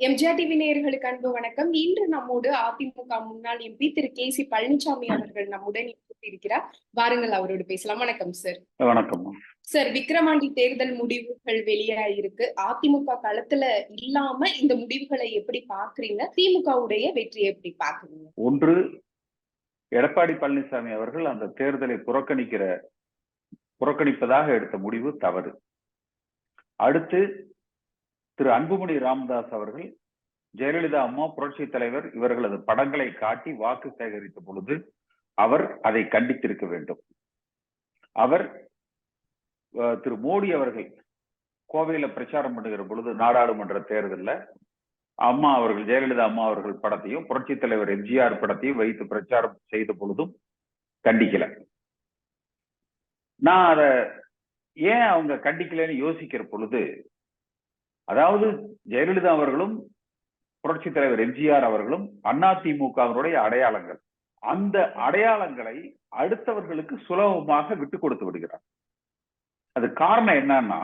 MGR TV நேயர்களுக்கு அன்பு வணக்கம். இன்று நம்மோடு அதிமுக முன்னாள் MP Thiru K C Palaniswami அவர்கள் நம்முடன் இருக்கிறார் வாருங்கள் அவரோடு பேசலாம். வணக்கம் சார். வணக்கம். சார் விக்கிரவாண்டி தேர்தல் முடிவுகள் வெளியாயிருக்கு. அதிமுக களத்துல இல்லாம இந்த முடிவுகளை எப்படி பாக்குறீங்க திமுகவுடைய வெற்றியை எப்படி பாக்குறீங்க ஒன்று எடப்பாடி பழனிசாமி அவர்கள் அந்த தேர்தலை புறக்கணிக்கிற புறக்கணிப்பதாக எடுத்த முடிவு தவறு. அடுத்து திரு அன்புமணி ராமதாஸ் அவர்கள் ஜெயலலிதா அம்மா புரட்சி தலைவர் இவர்களது படங்களை காட்டி வாக்கு சேகரித்த பொழுது அவர் அதை கண்டித்திருக்க வேண்டும். அவர் திரு மோடி அவர்கள் கோவையில பிரச்சாரம் பண்ணுகிற பொழுது நாடாளுமன்ற தேர்தலில் அம்மா அவர்கள் ஜெயலலிதா அம்மா அவர்கள் படத்தையும் புரட்சி தலைவர் எம்ஜிஆர் படத்தையும் வைத்து பிரச்சாரம் செய்த பொழுதும் கண்டிக்கல. நான் அத ஏன் அவங்க கண்டிக்கலன்னு யோசிக்கிற பொழுது அதாவது ஜெயலலிதா அவர்களும் புரட்சி தலைவர் எம்ஜிஆர் அவர்களும் அதிமுகவினுடைய அடையாளங்கள். அந்த அடையாளங்களை அடுத்தவர்களுக்கு சுலபமாக விட்டு கொடுத்து விடுகிறார். அது காரணம் என்னன்னா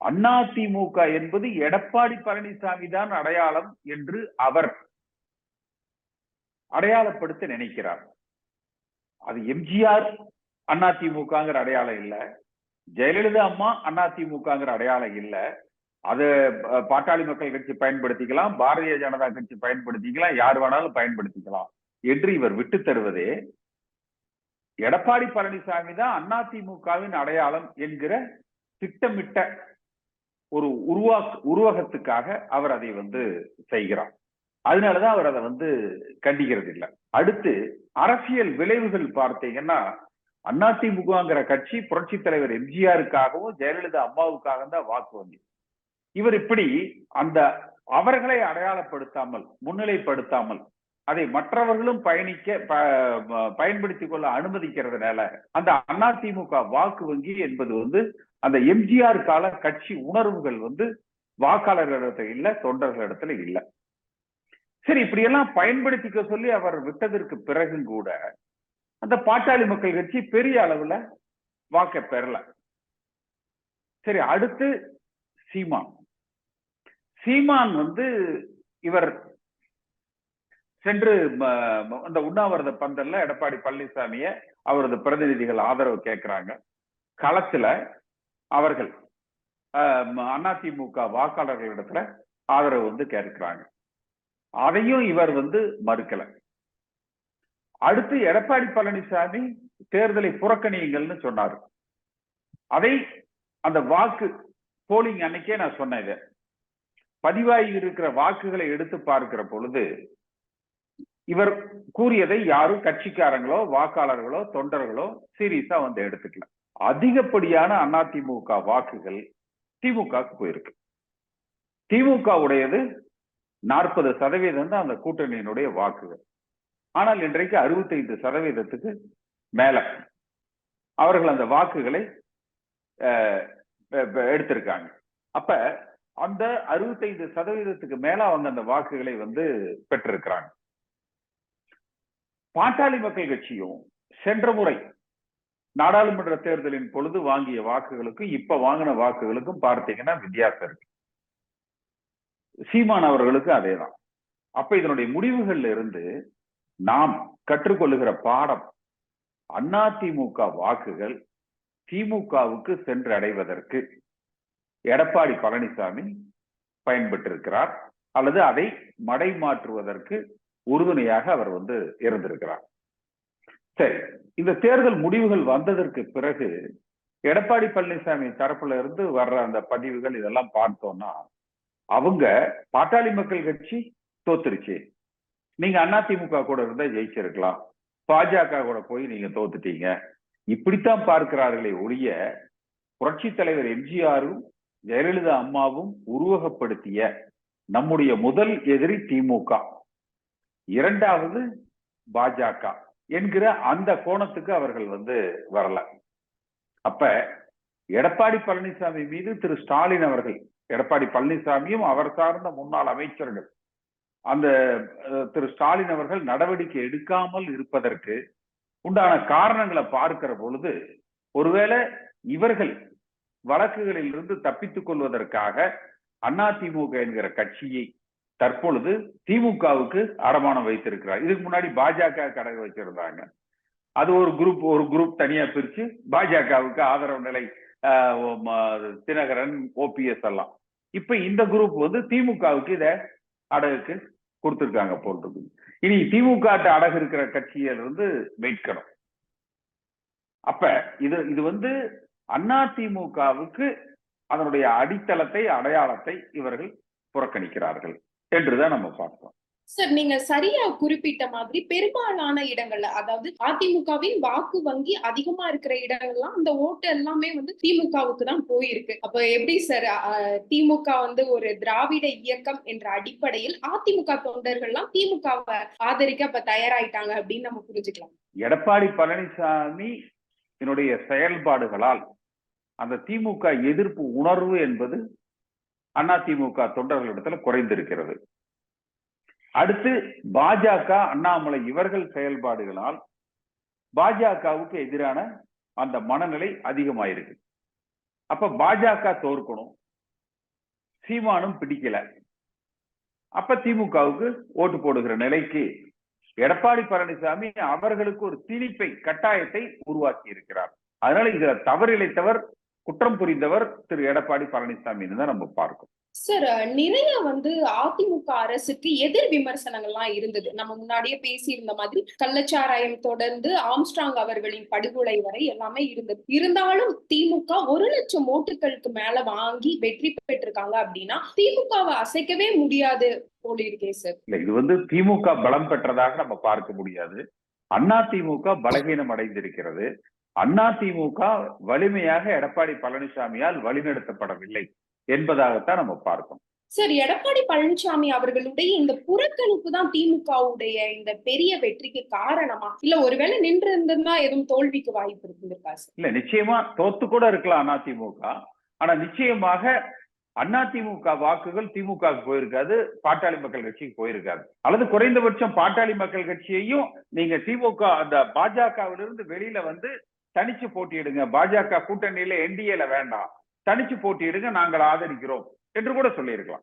அதிமுக என்பது எடப்பாடி பழனிசாமி தான் அடையாளம் என்று அவர் அடையாளப்படுத்த நினைக்கிறார். அது எம்ஜிஆர் அதிமுகங்கிற அடையாளம் இல்ல ஜெயலலிதா அம்மா அதிமுகங்கிற அடையாளம் இல்ல அது பாட்டாளி மக்கள் கட்சி பயன்படுத்திக்கலாம் பாரதிய ஜனதா கட்சி பயன்படுத்திக்கலாம் யார் வேணாலும் பயன்படுத்திக்கலாம். என்று இவர் விட்டு தருவதே எடப்பாடி பழனிசாமி தான் அதிமுகவின் அடையாளம் என்கிற திட்டமிட்ட ஒரு உருவா உருவகத்துக்காக அவர் அதை வந்து செய்கிறார். அதனாலதான் அவர் அதை வந்து கண்டிக்கிறது இல்லை. அடுத்து அரசியல் விளைவுகள் பார்த்தீங்கன்னா அதிமுகங்கிற கட்சி புரட்சி தலைவர் எம்ஜிஆருக்காகவும் ஜெயலலிதா அம்மாவுக்காக தான் வாக்கு வங்கி. இவர் இப்படி அந்த அவர்களை அடையாளப்படுத்தாமல் முன்னிலைப்படுத்தாமல் அதை மற்றவர்களும் பயணிக்க பயன்படுத்திக் கொள்ள அனுமதிக்கிறதுனால அந்த அதிமுக வாக்கு வங்கி என்பது வந்து அந்த எம்ஜிஆர் கால கட்சி உணர்வுகள் வந்து வாக்காளர்களிடத்துல இல்ல தொண்டர்களிடத்துல இல்ல. சரி இப்படியெல்லாம் பயன்படுத்திக்க சொல்லி அவர் விட்டதற்கு பிறகும் கூட அந்த பாட்டாளி மக்கள் கட்சி பெரிய அளவுல வாக்க பெறல. சரி அடுத்து சீமான். சீமான் வந்து இவர் சென்று அந்த உண்ணாவிரத பந்தல்ல எடப்பாடி பழனிசாமிய அவரது பிரதிநிதிகள் ஆதரவு கேட்கிறாங்க. களத்துல அவர்கள் அதிமுக வாக்காளர்களிடத்துல ஆதரவு வந்து கேட்கிறாங்க. அதையும் இவர் வந்து மறுக்கல. அடுத்து எடப்பாடி பழனிசாமி தேர்தலை புறக்கணியுங்கள்னு சொன்னார். அதை அந்த வாக்கு போலிங் அன்னைக்கே நான் சொன்னேன் இதை. பதிவாகி இருக்கிற வாக்குகளை எடுத்து பார்க்கிற பொழுது இவர் கூறியதை யாரும் கட்சிக்காரங்களோ வாக்காளர்களோ தொண்டர்களோ சீரியஸா வந்து எடுத்துக்கல. அதிகப்படியான அதிமுக வாக்குகள் திமுகவுக்கு போயிருக்கு. திமுக உடையது நாற்பது சதவீதம் தான் அந்த கூட்டணியினுடைய வாக்குகள். ஆனால் இன்றைக்கு அறுபத்தைந்து சதவீதத்துக்கு மேல அவர்கள் அந்த வாக்குகளை எடுத்திருக்காங்க. அப்ப அந்த அறுபத்தைந்து சதவீதத்துக்கு மேல அவங்க அந்த வாக்குகளை வந்து பெற்றிருக்கிறாங்க. பாட்டாளி மக்கள் கட்சியும் சென்ற முறை நாடாளுமன்ற தேர்தலின் பொழுது வாங்கிய வாக்குகளுக்கும் இப்ப வாங்கின வாக்குகளுக்கும் பார்த்தீங்கன்னா வித்தியாசம் இருக்கு. சீமான் அவர்களுக்கு அதேதான். அப்ப இதனுடைய முடிவுகள்ல இருந்து நாம் கற்றுக்கொள்ளுகிற பாடம் அதிமுக வாக்குகள் திமுகவுக்கு சென்று அடைவதற்கு எடப்பாடி பழனிசாமி பயன்பட்டிருக்கிறார் அல்லது அதை மடை மாற்றுவதற்கு உறுதுணையாக அவர் வந்து இருந்திருக்கிறார். சரி இந்த தேர்தல் முடிவுகள் வந்ததற்கு பிறகு எடப்பாடி பழனிசாமி தரப்புல இருந்து வர்ற அந்த பதிவுகள் இதெல்லாம் பார்த்தோம்னா அவங்க பாட்டாளி மக்கள் கட்சி தோத்துருச்சு. நீங்க அதிமுக கூட இருந்தா ஜெயிச்சிருக்கலாம். பாஜக கூட போய் நீங்க தோத்துட்டீங்க. இப்படித்தான் பார்க்கிறார்களே ஒழிய புரட்சி தலைவர் எம்ஜிஆரும் ஜெயலலிதா அம்மாவும் உருவகப்படுத்திய நம்முடைய முதல் எதிரி திமுக. இரண்டாவது பாஜக என்கிற அந்த கோணத்துக்கு அவர்கள் வந்து வரல. அப்ப எடப்பாடி பழனிசாமி மீது திரு ஸ்டாலின் அவர்கள் எடப்பாடி பழனிசாமியும் அவர் சார்ந்த முன்னாள் அமைச்சர்கள் அந்த திரு ஸ்டாலின் அவர்கள் நடவடிக்கை எடுக்காமல் இருப்பதற்கு உண்டான காரணங்களை பார்க்கிற பொழுது ஒருவேளை இவர்கள் வழக்குகளில் இருந்து தப்பித்துக் கொள்வதற்காக அதிமுக என்கிற கட்சியை தற்பொழுது திமுகவுக்கு அடமானம் வைத்திருக்கிறார். இதுக்கு முன்னாடி பாஜக கடை வச்சிருந்தாங்க. அது ஒரு குரூப் ஒரு குரூப் தனியா பிரிச்சு பாஜகவுக்கு ஆதரவு நிலை ஆஹ் தினகரன் ஓபிஎஸ் எல்லாம். இப்ப இந்த குரூப் வந்து திமுகவுக்கு இத அடகுக்கு கொடுத்திருக்காங்க போன்றது இனி திமுக அடகு இருக்கிற கட்சியிலிருந்து மீட்கணும். அப்ப இது இது வந்து அண்ணா திமுகவுக்கு அதனுடைய அடித்தளத்தை அடையாளத்தை இவர்கள் புறக்கணிக்கிறார்கள் என்றுதான் நம்ம பார்த்தோம் சார் நீங்க சரியா குறிப்பிட்ட மாதிரி பெரும்பாலான இடங்கள்ல அதாவது அதிமுகவின் வாக்கு வங்கி அதிகமா இருக்கிற இடங்கள்லாம் அந்த ஓட்டு எல்லாமே வந்து திமுகவுக்கு தான் போயிருக்கு. அப்ப எப்படி சார் திமுக வந்து ஒரு திராவிட இயக்கம் என்ற அடிப்படையில் அதிமுக தொண்டர்கள்லாம் திமுகவை ஆதரிக்க இப்ப தயாராயிட்டாங்க அப்படின்னு நம்ம புரிஞ்சுக்கலாம். எடப்பாடி பழனிசாமி என்னுடைய செயல்பாடுகளால் அந்த திமுக எதிர்ப்பு உணர்வு என்பது அண்ணா திமுக தொண்டர்களிடத்துல குறைந்திருக்கிறது. அடுத்து பாஜக அண்ணாமலை இவர்கள் செயல்பாடுகளால் பாஜகவுக்கு எதிரான அந்த மனநிலை அதிகமாயிருக்கு. அப்ப பாஜக தோற்கணும். சீமானும் பிடிக்கல. அப்ப திமுகவுக்கு ஓட்டு போடுகிற நிலைக்கு எடப்பாடி பழனிசாமி அவர்களுக்கு ஒரு திணிப்பை கட்டாயத்தை உருவாக்கி இருக்கிறார் அதனால இதுல தவறிழைத்தவர் குற்றம் புரிந்தவர் திரு எடப்பாடி பழனிசாமின்னு தான் நம்ம பார்க்கணும் சார் நிறைய வந்து அதிமுக அரசுக்கு எதிர் விமர்சனங்கள்லாம் இருந்தது. நம்ம முன்னாடியே பேசியிருந்த மாதிரி கள்ளச்சாராயம் தொடர்ந்து ஆம்ஸ்ட்ராங் அவர்களின் படுகொலை வரை எல்லாமே இருந்தது இருந்தாலும் திமுக ஒரு லட்சம் ஓட்டுகளுக்கு மேல வாங்கி வெற்றி பெற்றிருக்காங்க அப்படின்னா திமுகவை அசைக்கவே முடியாது போல இருக்கே சார் இல்ல இது வந்து திமுக பலம் பெற்றதாக நம்ம பார்க்க முடியாது. அண்ணா திமுக பலகீனம் அடைந்திருக்கிறது அண்ணா திமுக வலிமையாக எடப்பாடி பழனிசாமியால் வழிநடத்தப்படவில்லை என்பதாகத்தான் நம்ம பார்க்கணும். சார் எடப்பாடி பழனிசாமி அவர்களுடைய இந்த புறக்கணிப்பு தான் திமுகவுடைய இந்த பெரிய வெற்றிக்கு காரணமா? இல்ல ஒருவேளை நின்று இருந்திருந்தா எதுவும் தோல்விக்கு வாய்ப்பு இருந்திருக்கா சார்? இல்ல நிச்சயமா தோத்து கூட இருக்கலாம் அதிமுக ஆனா நிச்சயமாக அதிமுக வாக்குகள் திமுக போயிருக்காது பாட்டாளி மக்கள் கட்சிக்கு போயிருக்காது. அல்லது குறைந்தபட்சம் பாட்டாளி மக்கள் கட்சியையும் நீங்க திமுக அந்த பாஜகவிலிருந்து வெளியில வந்து தனிச்சு போட்டியிடுங்க. பாஜக கூட்டணியில என்டிஏல வேண்டாம். தனிச்சு போட்டியிடுங்க நாங்கள் ஆதரிக்கிறோம். என்று கூட சொல்லியிருக்கலாம்.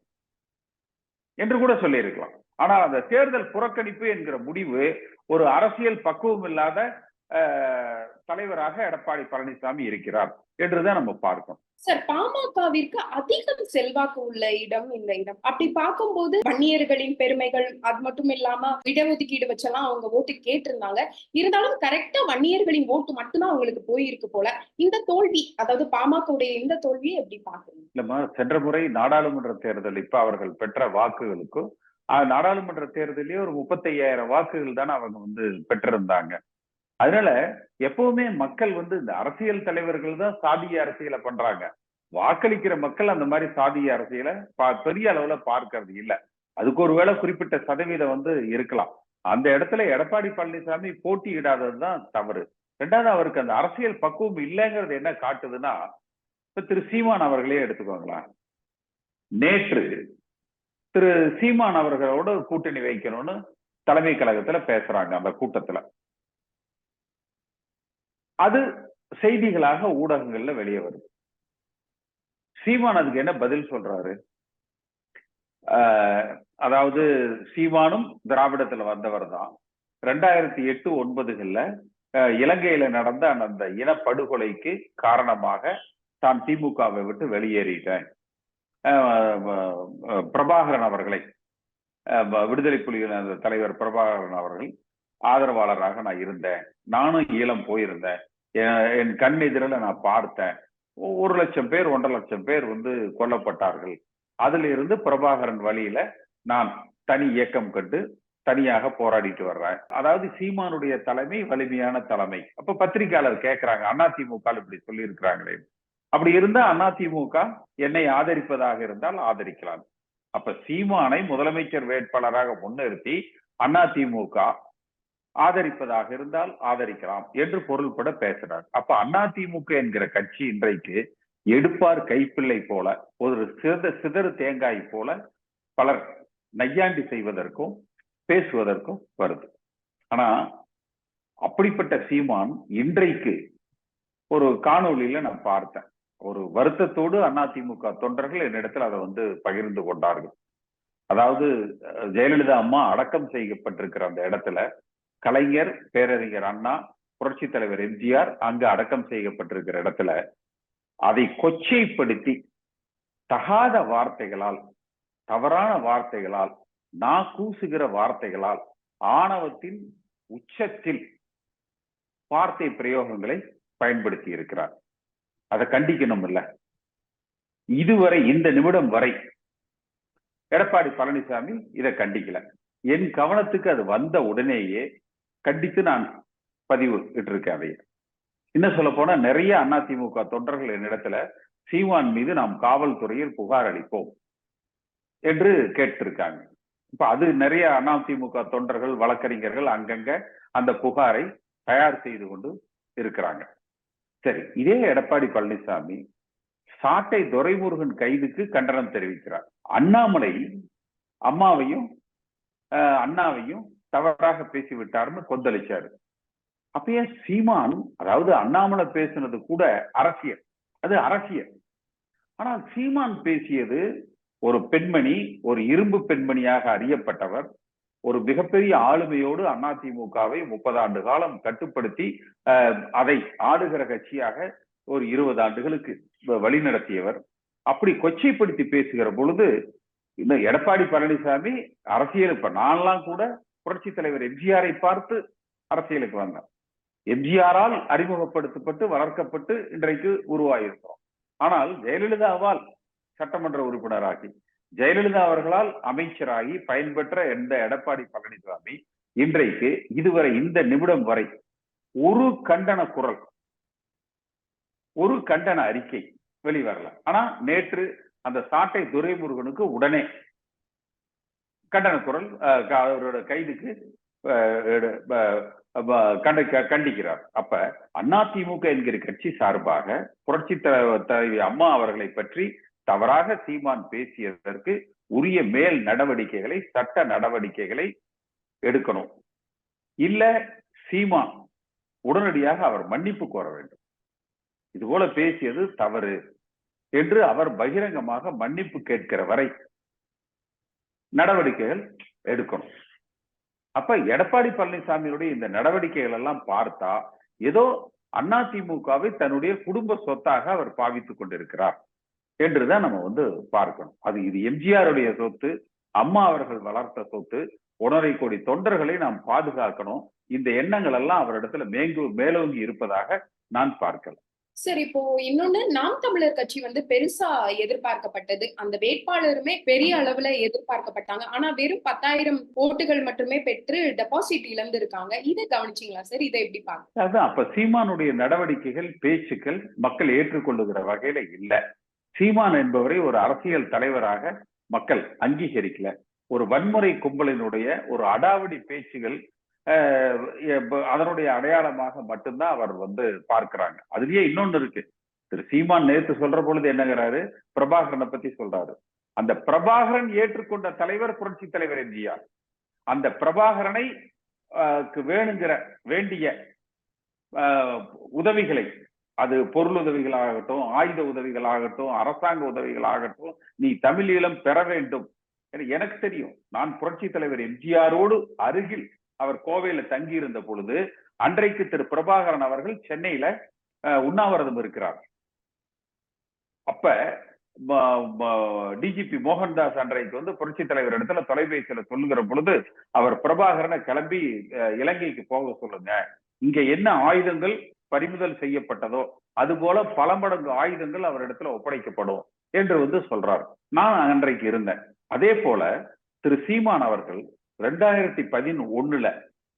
என்று கூட சொல்லியிருக்கலாம். ஆனால் அந்த தேர்தல் புறக்கணிப்பு என்கிற முடிவு ஒரு அரசியல் பக்குவம் இல்லாத தலைவராக எடப்பாடி பழனிசாமி இருக்கிறார் என்றுதான் நம்ம பார்க்கணும். சார் பாமகவிற்கு அதிகம் செல்வாக்கு உள்ள இடம் இந்த இடம். அப்படி பார்க்கும்போது வன்னியர்களின் பெருமைகள் அது மட்டும் இல்லாம இடஒதுக்கீடு வச்செல்லாம் அவங்க ஓட்டு கேட்டிருந்தாங்க. இருந்தாலும் கரெக்டா வன்னியர்களின் ஓட்டு மட்டும்தான் அவங்களுக்கு போயிருக்கு போல. இந்த தோல்வி அதாவது பாமகவுடைய இந்த தோல்வியை எப்படி பாக்குறீங்க இல்லம்மா சென்ற முறை நாடாளுமன்ற தேர்தல் இப்ப அவர்கள் பெற்ற வாக்குகளுக்கும் நாடாளுமன்ற தேர்தலே ஒரு முப்பத்தையாயிரம் வாக்குகள் தானே அவங்க வந்து பெற்றிருந்தாங்க. அதனால எப்பவுமே மக்கள் வந்து இந்த அரசியல் தலைவர்கள் தான் சாதிய அரசியலை பண்றாங்க. வாக்களிக்கிற மக்கள் அந்த மாதிரி சாதிய அரசியலை பா- பெரிய அளவுல பார்க்கறது இல்ல. அதுக்கு ஒருவேளை குறிப்பிட்ட சதவீதம் வந்து இருக்கலாம். அந்த இடத்துல எடப்பாடி பழனிசாமி போட்டியிடாதது தான் தவறு. ரெண்டாவது அவருக்கு அந்த அரசியல் பக்குவம் இல்லைங்கிறது என்ன காட்டுதுன்னா இப்ப திரு சீமான் அவர்களே எடுத்துக்கோங்களேன். நேற்று திரு சீமான் அவர்களோட கூட்டணி வைக்கணும்னு தலைமை கழகத்துல பேசுறாங்க அந்த கூட்டத்துல. அது செய்திகளாக ஊடகங்கள்ல வெளியே வருது. சீமான் அதுக்கு என்ன பதில் சொல்றாரு? ஆஹ் அதாவது சீமானும் திராவிடத்துல வந்தவர் தான். ரெண்டாயிரத்தி எட்டு ஒன்பதுகள்ல இலங்கையில நடந்த அந்த- இனப்படுகொலைக்கு காரணமாக தான் திமுகவை விட்டு வெளியேறிட்டேன். ஆஹ் பிரபாகரன் அவர்களை விடுதலை புலிகள் அந்த தலைவர் பிரபாகரன் அவர்கள் ஆதரவாளராக நான் இருந்தேன். நானும் ஈழம் போயிருந்தேன். என் கண் எதிரில் நான் பார்த்தேன். ஒரு லட்சம் பேர் ஒன்றரை லட்சம் பேர் வந்து கொல்லப்பட்டார்கள். அதுல இருந்து பிரபாகரன் வழியில நான் தனி இயக்கம் கண்டு தனியாக போராடிட்டு வர்றேன். அதாவது சீமானுடைய தலைமை வலிமையான தலைமை. அப்ப பத்திரிகையாளர் கேட்கிறாங்க அதிமுக இப்படி சொல்லி இருக்கிறாங்களே அப்படி இருந்தா அதிமுக என்னை ஆதரிப்பதாக இருந்தால் ஆதரிக்கலாம். அப்ப சீமானை முதலமைச்சர் வேட்பாளராக முன்னிறுத்தி அதிமுக ஆதரிப்பதாக இருந்தால் ஆதரிக்கலாம் என்று பொருள்பட பேசுறார். அப்ப அதிமுக என்கிற கட்சி இன்றைக்கு எடுப்பார் கைப்பிள்ளை போல ஒரு சிறந்த சிதறு தேங்காய் போல பலர் நையாண்டி செய்வதற்கும் பேசுவதற்கும் வருது. ஆனா அப்படிப்பட்ட சீமான் இன்றைக்கு ஒரு காணொளியில நான் பார்த்தேன். ஒரு வருத்தத்தோடு அதிமுக தொண்டர்கள் என்னிடத்தில் அதை வந்து பகிர்ந்து கொண்டார்கள். அதாவது ஜெயலலிதா அம்மா அடக்கம் செய்யப்பட்டிருக்கிற அந்த இடத்துல கலைஞர் பேரறிஞர் அண்ணா புரட்சி தலைவர் எம்ஜிஆர் அங்கு அடக்கம் செய்யப்பட்டிருக்கிற இடத்துல அதை கொச்சைப்படுத்தி தகாத வார்த்தைகளால் தவறான வார்த்தைகளால் நான் கூசுகிற வார்த்தைகளால் ஆணவத்தின் உச்சத்தில் வார்த்தை பிரயோகங்களை பயன்படுத்தி இருக்கிறார். அதை கண்டிக்கணும் இல்ல இதுவரை இந்த நிமிடம் வரை எடப்பாடி பழனிசாமி இதை கண்டிக்கல. என் கவனத்துக்கு அது வந்த உடனேயே கண்டித்து நான் பதிவு இட்டிருக்கேன் அதைய. இன்னும் சொல்ல போனா நிறைய அதிமுக தொண்டர்கள் என்னிடத்துல சீமான் மீது நாம் காவல்துறையில் புகார் அளிப்போம் என்று கேட்டிருக்காங்க. இப்ப அது நிறைய அதிமுக தொண்டர்கள் வழக்கறிஞர்கள் அங்கங்க அந்த புகாரை தயார் செய்து கொண்டு இருக்கிறாங்க. சரி இதே எடப்பாடி பழனிசாமி சாட்டை துரைமுருகன் கைதுக்கு கண்டனம் தெரிவிக்கிறார். அண்ணாமலை அம்மாவையும் அண்ணாவையும் தவறாக பேசிவிட்டார்னு கொந்தளிச்சாரு. அப்பயே சீமான் அதாவது அண்ணாமலை பேசினது கூட அரசியல். அது அரசியல். ஆனால் சீமான் பேசியது ஒரு பெண்மணி ஒரு இரும்பு பெண்மணியாக அறியப்பட்டவர் ஒரு மிகப்பெரிய ஆளுமையோடு அதிமுகவை முப்பது ஆண்டு காலம் கட்டுப்படுத்தி அதை ஆளுகிற கட்சியாக ஒரு இருபது ஆண்டுகளுக்கு வழிநடத்தியவர் அப்படி கொச்சைப்படுத்தி பேசுகிற பொழுது இந்த எடப்பாடி பழனிசாமி அரசியல் இப்ப நான்லாம் கூட புரட்சி தலைவர் எம்ஜிஆரை பார்த்து அரசியலுக்கு வந்தார். எம்ஜிஆரால் அறிமுகப்படுத்தப்பட்டு வளர்க்கப்பட்டு இன்றைக்கு உருவாகியிருக்கிறோம். ஆனால் ஜெயலலிதாவால் சட்டமன்ற உறுப்பினராகி ஜெயலலிதா அவர்களால் அமைச்சராகி பயன்பெற்ற எந்த எடப்பாடி பழனிசாமி இன்றைக்கு இதுவரை இந்த நிமிடம் வரை ஒரு கண்டன குரல் ஒரு கண்டன அறிக்கை வெளிவரல. ஆனா நேற்று அந்த சாட்டை துரைமுருகனுக்கு உடனே கண்டன குரல் அஹ், அவரோட கைதுக்கு கண்டிக்கிறார். அப்ப அதிமுக என்கிற கட்சி சார்பாக புரட்சி தலைவர் தலைவி அம்மா அவர்களை பற்றி தவறாக சீமான் பேசியதற்கு உரிய மேல் நடவடிக்கைகளை சட்ட நடவடிக்கைகளை எடுக்கணும். இல்ல சீமான் உடனடியாக அவர் மன்னிப்பு கோர வேண்டும். இது போல பேசியது தவறு என்று அவர் பகிரங்கமாக மன்னிப்பு கேட்கிற வரை நடவடிக்கைகள் எடுக்கணும். அப்ப எடப்பாடி பழனிசாமியுடைய இந்த நடவடிக்கைகள் எல்லாம் பார்த்தா ஏதோ அதிமுகவை தன்னுடைய குடும்ப சொத்தாக அவர் பாவித்துக் கொண்டிருக்கிறார் என்றுதான் நம்ம வந்து பார்க்கணும். அது இது எம்ஜிஆருடைய சொத்து அம்மா அவர்கள் வளர்த்த சொத்து ஒன்றரை கோடி தொண்டர்களை நாம் பாதுகாக்கணும். இந்த எண்ணங்கள் எல்லாம் அவரிடத்துல மேங்கு மேலோங்கி இருப்பதாக நான் பார்க்கலாம் சரி இப்போ இன்னொன்னு நாம் தமிழர் கட்சி வந்து பெருசா எதிர்பார்க்கப்பட்டது. அந்த வேட்பாளருமே பெரிய அளவுல எதிர்பார்க்கப்பட்டாங்க. ஆனா வெறும் பத்தாயிரம் ஓட்டுகள் மட்டுமே பெற்று டெபாசிட் இழந்து இருக்காங்க இதை கவனிச்சீங்களா சார்? இதை எப்படி பாக்க அதான் அப்ப சீமானுடைய நடவடிக்கைகள் பேச்சுக்கள் மக்கள் ஏற்றுக்கொள்ளுகிற வகையில இல்ல. சீமான் என்பவரை ஒரு அரசியல் தலைவராக மக்கள் அங்கீகரிக்கல. ஒரு வன்முறை கும்பலினுடைய ஒரு அடாவடி பேச்சுகள் அதனுடைய அடையாளமாக மட்டும்தான் அவர் வந்து பார்க்கிறாங்க. அதுலயே இன்னொன்னு இருக்கு. திரு சீமான் நேத்து சொல்ற பொழுது என்னங்கிறாரு? பிரபாகரனை பத்தி சொல்றாரு. அந்த பிரபாகரன் ஏற்றுக்கொண்ட தலைவர் புரட்சி தலைவர் எம்ஜிஆர். அந்த பிரபாகரனை வேணுங்கிற வேண்டிய அஹ், உதவிகளை அது பொருள் உதவிகளாகட்டும் ஆயுத உதவிகளாகட்டும் அரசாங்க உதவிகளாகட்டும் நீ தமிழீழம் பெற வேண்டும். என- எனக்கு தெரியும். நான் புரட்சி தலைவர் எம்ஜிஆரோடு அருகில் அவர் கோவையில தங்கி இருந்த பொழுது அன்றைக்கு திரு பிரபாகரன் அவர்கள் சென்னையில உண்ணாவிரதம் இருக்கிறார். அப்ப டிஜிபி மோகன்தாஸ் அன்றைக்கு வந்து புரட்சி தலைவர் இடத்துல தொலைபேசியில சொல்லுகிற பொழுது அவர் பிரபாகரனை கிளம்பி இலங்கைக்கு போக சொல்லுங்க. இங்க என்ன ஆயுதங்கள் பறிமுதல் செய்யப்பட்டதோ அது போல பல மடங்கு ஆயுதங்கள் அவரிடத்துல ஒப்படைக்கப்படும் என்று வந்து சொல்றார். நான் அன்றைக்கு இருந்தேன். அதே போல திரு சீமான் அவர்கள் ரெண்டாயிரத்தி பதினொன்னுல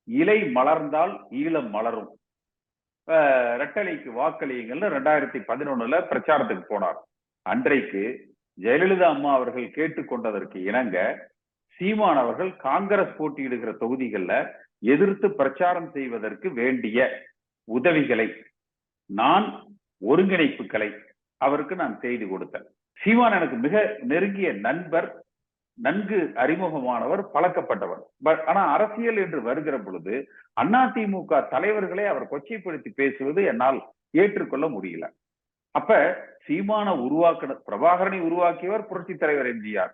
இலை மலர்ந்தால் ஈழம் மலரும். ரெட்டலைக்கு வாக்களியுங்கள்னு ரெண்டாயிரத்தி பதினொன்னுல பிரச்சாரத்துக்கு போனார். அன்றைக்கு ஜெயலலிதா அம்மா அவர்கள் கேட்டுக்கொண்டதற்கு இணங்க சீமான் அவர்கள் காங்கிரஸ் போட்டியிடுகிற தொகுதிகளில் எதிர்த்து பிரச்சாரம் செய்வதற்கு வேண்டிய உதவிகளை நான் ஒருங்கிணைப்புகளை அவருக்கு நான் செய்து கொடுத்தேன். சீமான் எனக்கு மிக நெருங்கிய நண்பர் நன்கு அறிமுகமானவர் பழக்கப்பட்டவர். பட் ஆனா அரசியல் என்று வருகிற பொழுது அதிமுக தலைவர்களை அவர் கொச்சைப்படுத்தி பேசுவது என்னால் ஏற்றுக்கொள்ள முடியல. அப்ப சீமான உருவாக்கின பிரபாகரனை உருவாக்கியவர் புரட்சி தலைவர் எம்ஜிஆர்.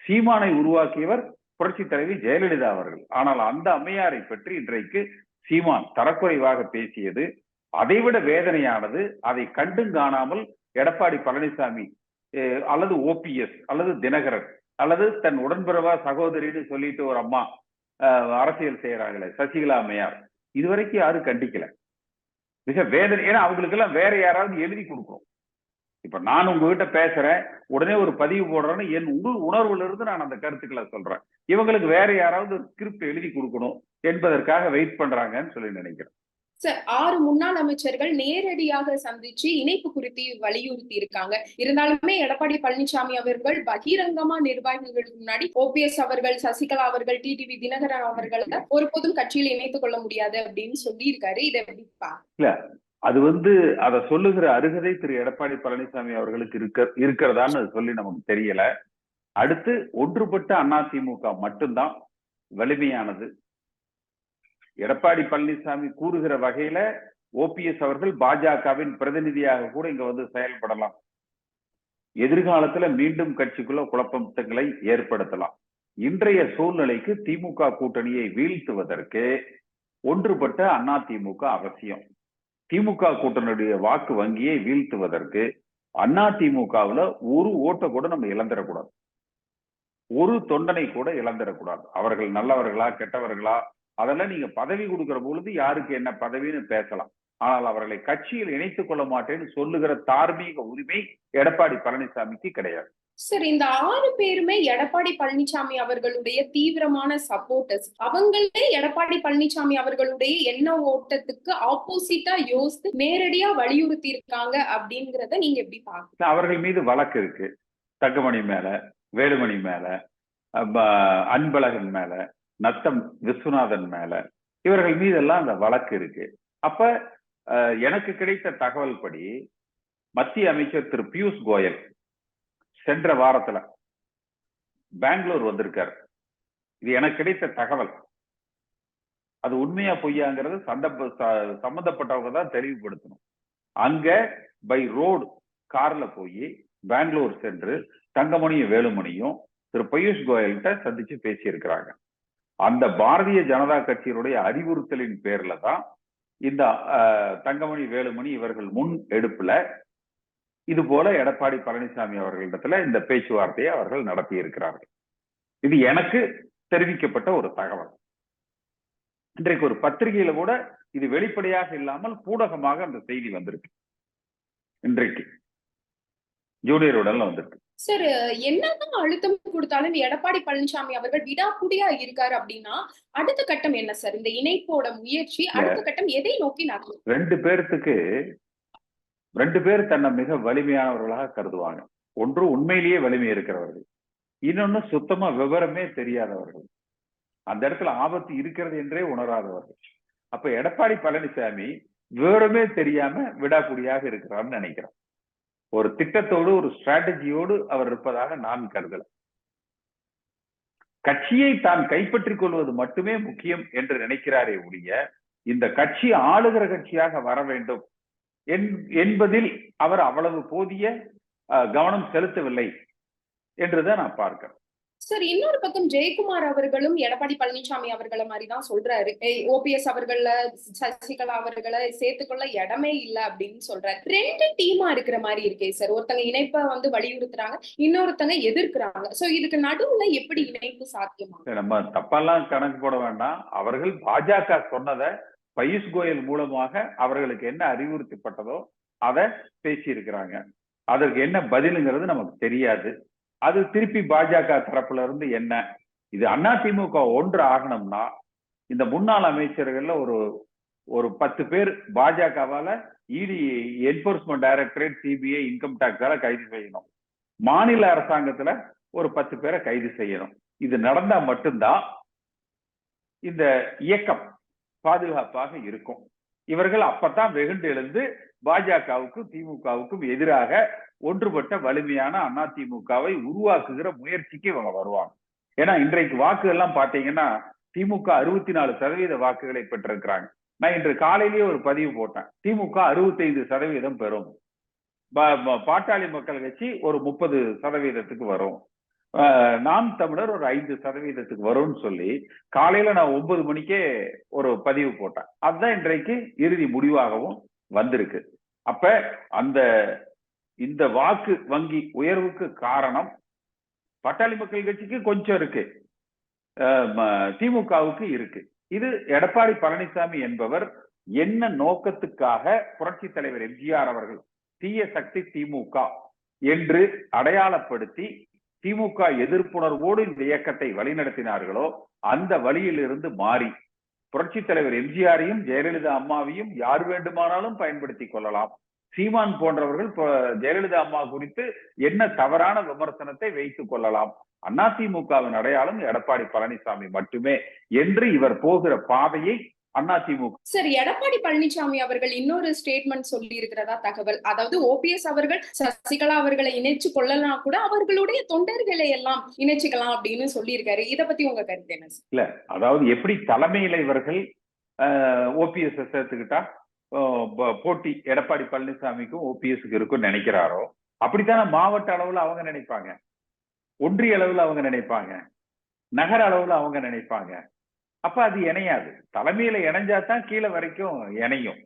சீமானை உருவாக்கியவர் புரட்சி தலைவி ஜெயலலிதா அவர்கள். ஆனால் அந்த அம்மையாரை பற்றி இன்றைக்கு சீமான் தரக்குறைவாக பேசியது அதைவிட வேதனையானது அதை கண்டும் காணாமல் எடப்பாடி பழனிசாமி அஹ், அல்லது ஓபிஎஸ் அல்லது தினகரன் அல்லது தன் உடன்பிறவா சகோதரின்னு சொல்லிட்டு ஒரு அம்மா அரசியல் செய்யறாங்களே சசிகலா அம்மையார். இதுவரைக்கும் யாரும் கண்டிக்கல. மிக வேதனை ஏன்னா அவங்களுக்கு எல்லாம் வேற யாராவது எழுதி கொடுக்கணும். இப்ப நான் உங்ககிட்ட பேசுறேன் உடனே ஒரு பதிவு போடுறேன்னு என் உள் உணர்வுல இருந்து நான் அந்த கருத்துக்களை சொல்றேன். இவங்களுக்கு வேற யாராவது ஒரு ஸ்கிரிப்ட் எழுதி கொடுக்கணும் என்பதற்காக வெயிட் பண்றாங்கன்னு சொல்லி நினைக்கிறேன். சார் ஆறு முன்னாள் அமைச்சர்கள் நேரடியாக சந்திச்சு இணைப்பு குறித்து வலியுறுத்தி இருக்காங்க இருந்தாலுமே எடப்பாடி பழனிசாமி அவர்கள் பகிரங்கமா நிர்வாகிகளுக்கு முன்னாடி ஓபிஎஸ் அவர்கள் சசிகலா அவர்கள் டிடிவி தினகரன் அவர்களை ஒருபோதும் கட்சியில் இணைத்துக் கொள்ள முடியாது அப்படின்னு சொல்லி இருக்காரு இதை எப்படி இல்ல அது வந்து அதை சொல்லுகிற அருகதை திரு எடப்பாடி பழனிசாமி அவர்களுக்கு இருக்க இருக்கிறதான்னு சொல்லி நமக்கு தெரியல. அடுத்து ஒன்றுபட்ட அதிமுக மட்டும்தான் வலிமையானது. எடப்பாடி பழனிசாமி கூறுகிற வகையில ஓபிஎஸ் அவர்கள் பாஜகவின் பிரதிநிதியாக கூட இங்க வந்து செயல்படலாம். எதிர்காலத்துல மீண்டும் கட்சிக்குள்ள குழப்பங்களை ஏற்படுத்தலாம். இன்றைய சூழ்நிலைக்கு திமுக கூட்டணியை வீழ்த்துவதற்கு ஒன்றுபட்ட அண்ணா திமுக அவசியம். திமுக கூட்டணியுடைய வாக்கு வங்கியை வீழ்த்துவதற்கு அண்ணா திமுகவுல ஒரு ஓட்டை கூட நம்ம இழந்துடக்கூடாது. ஒரு தொண்டனை கூட இழந்துடக்கூடாது. அவர்கள் நல்லவர்களா கெட்டவர்களா அதெல்லாம் நீங்க பதவி கொடுக்கிற பொழுது யாருக்கு என்ன பதவின்னு பேசலாம். ஆனால் அவர்களை கட்சியில் இணைத்துக் கொள்ள மாட்டேன்னு சொல்லுகிற தார்மீக உரிமை எடப்பாடி பழனிசாமிக்கு கிடையாது. சார் இந்த ஆறு பேருமே எடப்பாடி பழனிசாமி அவர்களுடைய தீவிரமான சப்போர்ட்டர்ஸ் அவங்களே எடப்பாடி பழனிசாமி அவர்களுடைய எண்ண ஓட்டத்துக்கு ஆப்போசிட்டா யோசித்து நேரடியா வலியுறுத்தி இருக்காங்க அப்படிங்கறத நீங்க எப்படி பாக்க அவர்கள் மீது வழக்கு இருக்கு. தங்கமணி மேல வேலுமணி மேல அன்பழகன் மேல நத்தம் விஸ்வநாதன் மேல. இவர்கள் மீதெல்லாம் அந்த வழக்கு இருக்கு. அப்ப எனக்கு கிடைத்த தகவல் படி மத்திய அமைச்சர் திரு. பியூஷ் கோயல் சென்ற வாரத்துல பெங்களூர் வந்திருக்காரு. இது எனக்கு கிடைத்த தகவல். அது உண்மையா பொய்யாங்கிறது சண்டை சம்பந்தப்பட்டவங்க தான் தெளிவுபடுத்தணும். அங்க பை ரோடு கார்ல போய் பெங்களூர் சென்று தங்கமணியும் வேலுமணியும் திரு. பியூஷ் கோயல்கிட்ட சந்திச்சு பேசியிருக்கிறாங்க. அந்த பாரதிய ஜனதா கட்சியினுடைய அறிவுறுத்தலின் பேர்ல தான் இந்த தங்கமணி வேலுமணி இவர்கள் முன் எடுப்புல இது போல எடப்பாடி பழனிசாமி அவர்களிடத்துல இந்த பேச்சுவார்த்தையை அவர்கள் நடத்தி இருக்கிறார்கள் இது எனக்கு தெரிவிக்கப்பட்ட ஒரு தகவல். இன்றைக்கு ஒரு பத்திரிகையில கூட இது வெளிப்படையாக இல்லாமல் பூடகமாக அந்த செய்தி வந்திருக்கு. இன்றைக்கு. ஜூனியர் உடல்ல வந்திருக்கு. சார் என்னதான் அழுத்தம் கொடுத்தாலும் எடப்பாடி பழனிசாமி அவர்கள் விடாப்புடியா இருக்காரு அப்படின்னா அடுத்த கட்டம் என்ன சார்? இந்த இணைப்போட முயற்சி அடுத்த கட்டம் எதை நோக்கி நகரும்? ரெண்டு பேர்த்துக்கு ரெண்டு பேர் தன்னை மிக வலிமையானவர்களாக கருதுவாங்க. ஒன்று உண்மையிலேயே வலிமை இருக்கிறவர்கள். இன்னொன்னு சுத்தமா விவரமே தெரியாதவர்கள். அந்த இடத்துல ஆபத்து இருக்கிறது என்றே உணராதவர்கள். அப்ப எடப்பாடி பழனிசாமி விவரமே தெரியாம விடாக்குடியாக இருக்கிறார்னு நினைக்கிறேன். ஒரு திட்டத்தோடு ஒரு ஸ்ட்ராட்டஜியோடு அவர் இருப்பதாக நான் கருதல. கட்சியை தான் கைப்பற்றிக் கொள்வது மட்டுமே முக்கியம் என்று நினைக்கிறாரே ஒழிய இந்த கட்சி ஆளுகிற கட்சியாக வர வேண்டும் என்- என்பதில் அவர் அவ்வளவு போதிய கவனம் செலுத்தவில்லை என்றுதான் நான் பார்க்கிறேன். சார் இன்னொரு பக்கம் ஜெயக்குமார் அவர்களும் எடப்பாடி பழனிசாமி அவர்களை மாதிரிதான் சொல்றாரு. ஓபிஎஸ் அவர்கள சசிகலா அவர்களை சேர்த்துக்கொள்ள இடமே இல்ல அப்படின்னு சொல்றாரு. ரெண்டு டீமா இருக்கிற மாதிரி இருக்கே சார் ஒருத்தங்க இணைப்ப வந்து வலியுறுத்துறாங்க இன்னொருத்தங்க எதிர்க்கிறாங்க. சோ இதுக்கு நடுவுல எப்படி இணைப்பு சாத்தியமா? நம்ம தப்பெல்லாம் கணக்கு போட வேண்டாம். அவர்கள் பாஜக சொன்னதை பயூஷ் கோயல் மூலமாக அவர்களுக்கு என்ன அறிவுறுத்தப்பட்டதோ அதை பேசியிருக்கிறாங்க. அதற்கு என்ன பதிலுங்கிறது நமக்கு தெரியாது. அது திருப்பி பாஜக தரப்புல இருந்து என்ன? இது அண்ணா திமுக ஒன்று ஆகணும்னா இந்த முன்னாள் அமைச்சர்கள்ல ஒரு ஒரு பத்து பேர் பாஜகவால ED enforcement directorate CBI income டாக்ஸால கைது செய்யணும். மாநில அரசாங்கத்துல ஒரு பத்து பேரை கைது செய்யணும். இது நடந்தா மட்டும்தான் இந்த இயக்கம் பாதுகாப்பாக இருக்கும். இவர்கள் அப்பதான் வெகுண்டு எழுந்து பாஜகவுக்கும் திமுகவுக்கும் எதிராக ஒன்றுபட்ட வலிமையான அதிமுகவை உருவாக்குகிற முயற்சிக்கு இவங்க வருவாங்க. ஏன்னா இன்றைக்கு வாக்கு எல்லாம் பாத்தீங்கன்னா திமுக அறுபத்தி நாலு சதவீத வாக்குகளை பெற்றிருக்கிறாங்க. நான் இன்று காலையிலேயே ஒரு பதிவு போட்டேன். திமுக அறுபத்தைந்து சதவீதம் பெறும். பாட்டாளி மக்கள் கட்சி ஒரு முப்பது சதவீதத்துக்கு வரும். நாம் தமிழர் ஒரு ஐந்து சதவீதத்துக்கு வரும்னு சொல்லி காலையில நான் ஒன்பது மணிக்கே ஒரு பதிவு போட்டேன். அதுதான் இன்றைக்கு இறுதி முடிவாகவும் வந்திருக்கு. அப்ப அந்த இந்த வாக்கு வங்கி உயர்வுக்கு காரணம் பட்டாளி மக்கள் கட்சிக்கு கொஞ்சம் இருக்கு. திமுகவுக்கு இருக்கு. இது எடப்பாடி பழனிசாமி என்பவர் என்ன நோக்கத்துக்காக புரட்சி தலைவர் எம்ஜிஆர் அவர்கள் தீய சக்தி திமுக என்று அடையாளப்படுத்தி திமுக எதிர்ப்புணர்வோடு இந்த இயக்கத்தை வழிநடத்தினார்களோ அந்த வழியிலிருந்து மாறி புரட்சி தலைவர் எம்ஜிஆரையும் ஜெயலலிதா அம்மாவையும் யார் வேண்டுமானாலும் பயன்படுத்திக் கொள்ளலாம். சீமான் போன்றவர்கள் இப்ப ஜெயலலிதா அம்மா குறித்து என்ன தவறான விமர்சனத்தை வைத்துக் கொள்ளலாம்? அதிமுகவின் அடையாளம் எடப்பாடி பழனிசாமி மட்டுமே என்று இவர் போகிற பாதையை அதிமுக சார் எடப்பாடி பழனிசாமி அவர்கள் இன்னொரு ஸ்டேட்மெண்ட் சொல்லி இருக்கிறதா தகவல்? அதாவது ஓபிஎஸ் அவர்கள் சசிகலா அவர்களை இணைச்சு கொள்ளலாம் கூட அவர்களுடைய தொண்டர்களை எல்லாம் இணைச்சுக்கலாம் அப்படின்னு சொல்லியிருக்காரு. இத பத்தி உங்க கருத்து என்ன? சார் அதாவது எப்படி தலைமையில இவர்கள் ஓபிஎஸ் சேர்த்துக்கிட்டா? போட்டி எடப்பாடி பழனிசாமிக்கும் ஓபிஎஸ்க்கு இருக்கும் நினைக்கிறாரோ அப்படித்தானே மாவட்ட அளவுல அவங்க நினைப்பாங்க. ஒன்றிய அளவுல அவங்க நினைப்பாங்க. நகர அளவுல அவங்க நினைப்பாங்க. அப்ப அது இணையாது. தலைமையில இணைஞ்சாதான் கீழே வரைக்கும் இணையும்.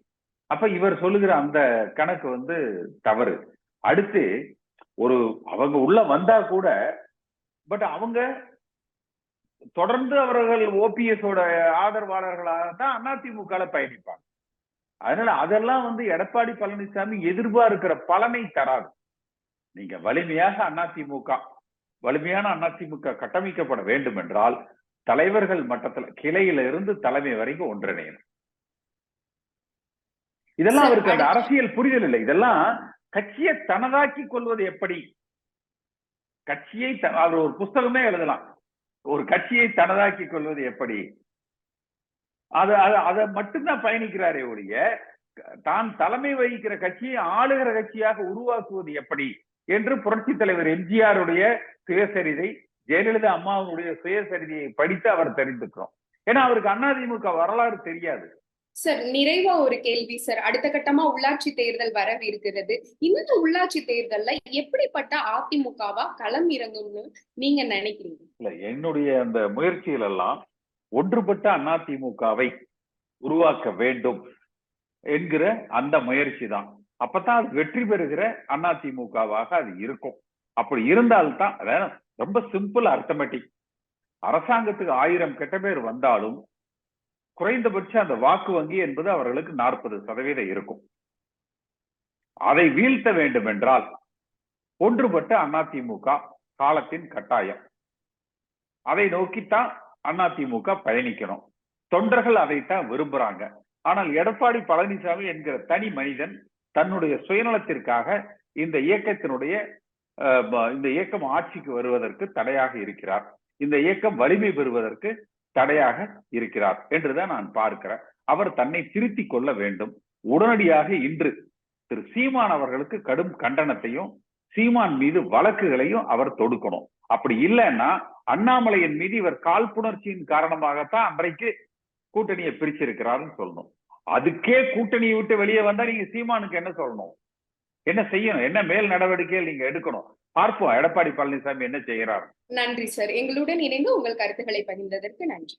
அப்ப இவர் சொல்லுகிற அந்த கணக்கு வந்து தவறு. அடுத்து ஒரு அவங்க உள்ள வந்தா கூட பட் அவங்க தொடர்ந்து அவர்கள் ஓபிஎஸோட ஆதரவாளர்களாக தான் அதிமுக பயணிப்பாங்க. அதனால அதெல்லாம் வந்து எடப்பாடி பழனிசாமி எதிர்பார்க்கிற பலனை தராது. நீங்க வலிமையாக அதிமுக வலிமையான அதிமுக கட்டமைக்கப்பட வேண்டும் என்றால் தலைவர்கள் மட்டத்துல கிளையில இருந்து தலைமை வரைக்கும் ஒன்றிணையணும். இதெல்லாம் அவருக்கு அந்த அரசியல் புரிதல் இல்லை. இதெல்லாம் கட்சியை தனதாக்கி கொள்வது எப்படி? கட்சியை அவர் ஒரு புஸ்தகமே எழுதலாம். ஒரு கட்சியை தனதாக்கி கொள்வது எப்படி? அது அது- மட்டும்தான் பயணிக்கிறாரே ஒழிய தான் தலைமை வகிக்கிற கட்சியை ஆளுகிற கட்சியாக உருவாக்குவது எப்படி என்று புரட்சி தலைவர் எம்ஜிஆருடைய சுயசரிதை ஜெயலலிதா அம்மாவுடைய சுயசரிதையை படித்து அவர் தெரிந்துக்கிறோம். ஏன்னா அவருக்கு அதிமுக வரலாறு தெரியாது. சார் நிறைவா ஒரு கேள்வி சார். அடுத்த கட்டமா உள்ளாட்சி தேர்தல் வரவிருக்கிறது. இந்த உள்ளாட்சி தேர்தல்ல எப்படிப்பட்ட அதிமுகவா களம் இறங்கும்னு நீங்க நினைக்கிறீங்க? இல்ல என்னுடைய அந்த முயற்சிகள் எல்லாம் ஒன்றுபட்ட அதிமுகவை உருவாக்க வேண்டும் என்கிற அந்த முயற்சி தான் அப்பதான் அது வெற்றி பெறுகிற அதிமுகவாக அது இருக்கும். அப்படி இருந்தால்தான் அதாவது ரொம்ப சிம்பிள் அர்த்தமெட்டிக் அரசாங்கத்துக்கு ஆயிரம் கெட்ட பேர் வந்தாலும் குறைந்தபட்ச அந்த வாக்கு வங்கி என்பது அவர்களுக்கு நாற்பது சதவீதம் இருக்கும். அதை வீழ்த்த வேண்டும் என்றால் ஒன்றுபட்ட அதிமுக காலத்தின் கட்டாயம். அதை நோக்கித்தான் அதிமுக பயணிக்கணும். தொண்டர்கள் அதைத்தான் விரும்புறாங்க. ஆனால் எடப்பாடி பழனிசாமி என்கிற தனி மனிதன் தன்னுடைய சுயநலத்திற்காக இந்த இயக்கத்தினுடைய இந்த இயக்கம் ஆட்சிக்கு வருவதற்கு தடையாக இருக்கிறார். இந்த இயக்கம் வலிமை பெறுவதற்கு தடையாக இருக்கிறார் என்றுதான் நான் பார்க்கிறேன். அவர் தன்னை திருத்திக் கொள்ள வேண்டும். உடனடியாக இன்று திரு சீமான் அவர்களுக்கு கடும் கண்டனத்தையும் சீமான் மீது வழக்குகளையும் அவர் தொடுக்கணும். அப்படி இல்லைன்னா அண்ணாமலையின் மீது இவர் காழ்ப்புணர்ச்சியின் காரணமாகத்தான் அன்றைக்கு கூட்டணியை பிரிச்சிருக்கிறாருன்னு சொல்லணும். அதுக்கே கூட்டணியை விட்டு வெளியே வந்தா நீங்க சீமானுக்கு என்ன சொல்லணும்? என்ன செய்யணும்? என்ன மேல் நடவடிக்கைகள் நீங்க எடுக்கணும்? பார்ப்போம். எடப்பாடி பழனிசாமி என்ன செய்யறாரு நன்றி சார். எங்களுடன் இணைந்து உங்கள் கருத்துக்களை பகிர்ந்ததற்கு நன்றி.